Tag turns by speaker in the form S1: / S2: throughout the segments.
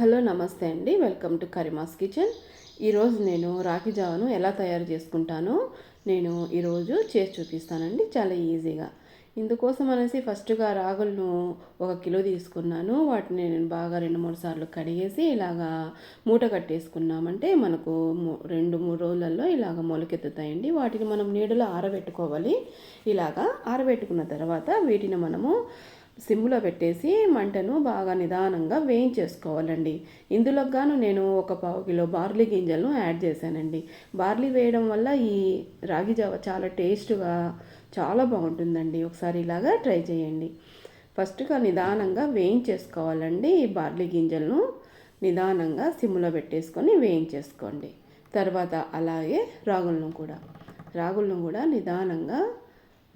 S1: Hello నమస్తే అండి. Welcome to కరిమాస్ కిచెన్. ఈరోజు నేను రాఖీ జావను ఎలా తయారు చేసుకుంటానో నేను ఈరోజు చేసి చూపిస్తానండి. చాలా ఈజీగా. ఇందుకోసం అనేసి ఫస్ట్గా రాగులను ఒక కిలో తీసుకున్నాను. వాటిని నేను బాగా రెండు మూడు సార్లు కడిగేసి ఇలాగా మూట కట్టేసుకున్నామంటే మనకు రెండు మూడు రోజులలో ఇలాగ మొలకెత్తుతాయండి. వాటిని మనం నీడలో ఆరబెట్టుకోవాలి. ఇలాగా ఆరబెట్టుకున్న తర్వాత వీటిని మనము సిమ్లో పెట్టేసి మంటను బాగా నిదానంగా వేయించేసుకోవాలండి. ఇందులో గాను నేను ఒక పావు కిలో బార్లీ గింజలను యాడ్ చేశానండి. బార్లీ వేయడం వల్ల ఈ రాగి జావ చాలా టేస్ట్గా చాలా బాగుంటుందండి. ఒకసారి ఇలాగా ట్రై చేయండి. ఫస్ట్గా నిదానంగా వేయించేసుకోవాలండి ఈ బార్లీ గింజలను. నిదానంగా సిమ్లో పెట్టేసుకొని వేయించేసుకోండి. తర్వాత అలాగే రాగులను కూడా. రాగులను కూడా నిదానంగా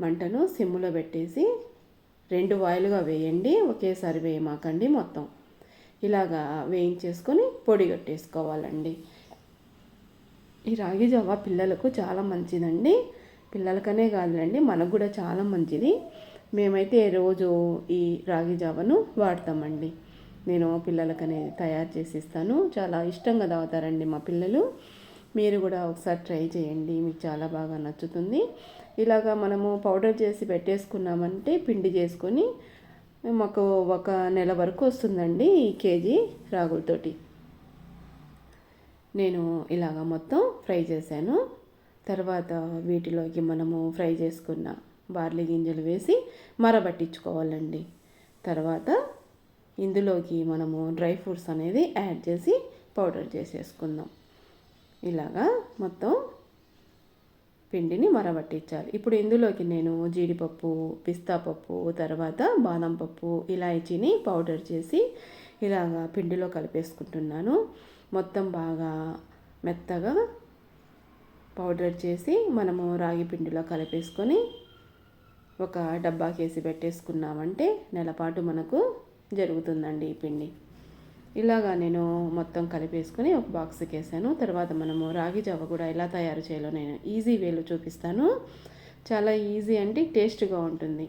S1: మంటను సిమ్లో పెట్టేసి రెండు వాయిలుగా వేయండి ఒకేసారి వేయమాకండి మొత్తం. ఇలాగా వేయించేసుకొని పొడి కట్టేసుకోవాలండి ఈ రాగి జావ పిల్లలకు చాలా మంచిదండి. పిల్లలకనే కాదులండి మనకు కూడా చాలా మంచిది. మేమైతే రోజు ఈ రాగి జావను వాడతామండి. నేను పిల్లలకనే తయారు చేసి ఇస్తాను. చాలా ఇష్టంగా తాగుతారండి మా పిల్లలు. మీరు కూడా ఒకసారి ట్రై చేయండి. మీకు చాలా బాగా నచ్చుతుంది. ఇలాగా మనము పౌడర్ చేసి పెట్టేసుకున్నామంటే పిండి చేసుకొని మాకు ఒక నెల వరకు వస్తుందండి ఈ కేజీ రాగులతోటి నేను ఇలాగ మొత్తం ఫ్రై చేశాను. తర్వాత వీటిలోకి మనము ఫ్రై చేసుకున్న బార్లీ గింజలు వేసి మరబట్టించుకోవాలండి. తర్వాత ఇందులోకి మనము డ్రై ఫ్రూట్స్ అనేది యాడ్ చేసి పౌడర్ చేసేసుకుందాం. ఇలాగా మొత్తం పిండిని మరబట్టించాలి ఇప్పుడు ఇందులోకి నేను జీడిపప్పు పిస్తా పప్పు తర్వాత బాదం పప్పు ఇలాయచీని పౌడర్ చేసి ఇలాగా పిండిలో కలిపేసుకుంటున్నాను. మొత్తం బాగా మెత్తగా పౌడర్ చేసి మనము రాగి పిండిలో కలిపేసుకొని ఒక డబ్బాకేసి పెట్టేసుకున్నామంటే నెలపాటు మనకు జరుగుతుందండి ఈ పిండి. ఇలాగా నేను మొత్తం కలిపేసుకొని ఒక బాక్స్కి వేసాను తర్వాత మనము రాగి జావ కూడా ఎలా తయారు చేయాలో నేను ఈజీ వేలో చూపిస్తాను. చాలా ఈజీ అంటే టేస్ట్గా ఉంటుంది.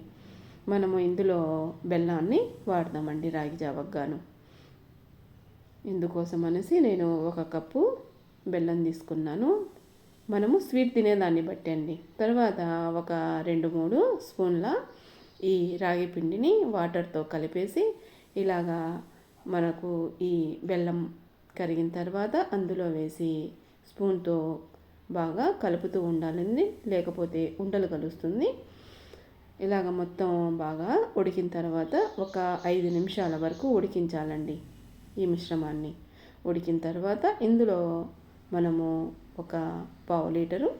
S1: మనము ఇందులో బెల్లాన్ని వాడదామండి రాగి జావకు గాను. ఇందుకోసం అనేసి నేను ఒక కప్పు బెల్లం తీసుకున్నాను. మనము స్వీట్ తినేదాన్ని బట్టి అండి. తర్వాత ఒక రెండు మూడు స్పూన్ల ఈ రాగి పిండిని వాటర్తో కలిపేసి ఇలాగా మనకు ఈ బెల్లం కరిగిన తర్వాత అందులో వేసి స్పూన్తో బాగా కలుపుతూ ఉండాలండి. లేకపోతే ఉండలు కలుస్తుంది. ఇలాగ మొత్తం బాగా ఉడికిన తర్వాత ఒక ఐదు నిమిషాల వరకు ఉడికించాలండి ఈ మిశ్రమాన్ని. ఉడికిన తర్వాత ఇందులో మనము ఒక పావు లీటరు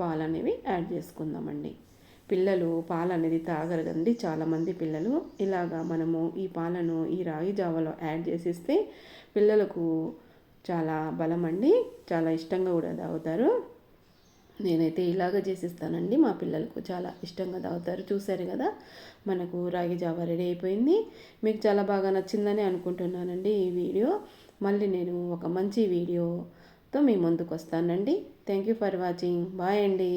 S1: పాలు అనేవి యాడ్ చేసుకుందామండి. పిల్లలు పాలు అనేది తాగరు కదండి చాలామంది పిల్లలు ఇలాగా మనము ఈ పాలను ఈ రాగి జావలో యాడ్ చేసిస్తే పిల్లలకు చాలా బలం అండి చాలా ఇష్టంగా కూడా తాగుతారు. నేనైతే ఇలాగ చేసిస్తానండి. మా పిల్లలకు చాలా ఇష్టంగా తాగుతారు. చూశారు కదా మనకు రాగి జావ రెడీ అయిపోయింది. మీకు చాలా బాగా నచ్చిందని అనుకుంటున్నానండి ఈ వీడియో. మళ్ళీ నేను ఒక మంచి వీడియోతో మీ ముందుకు వస్తానండి. Thank you for watching. Bye అండి.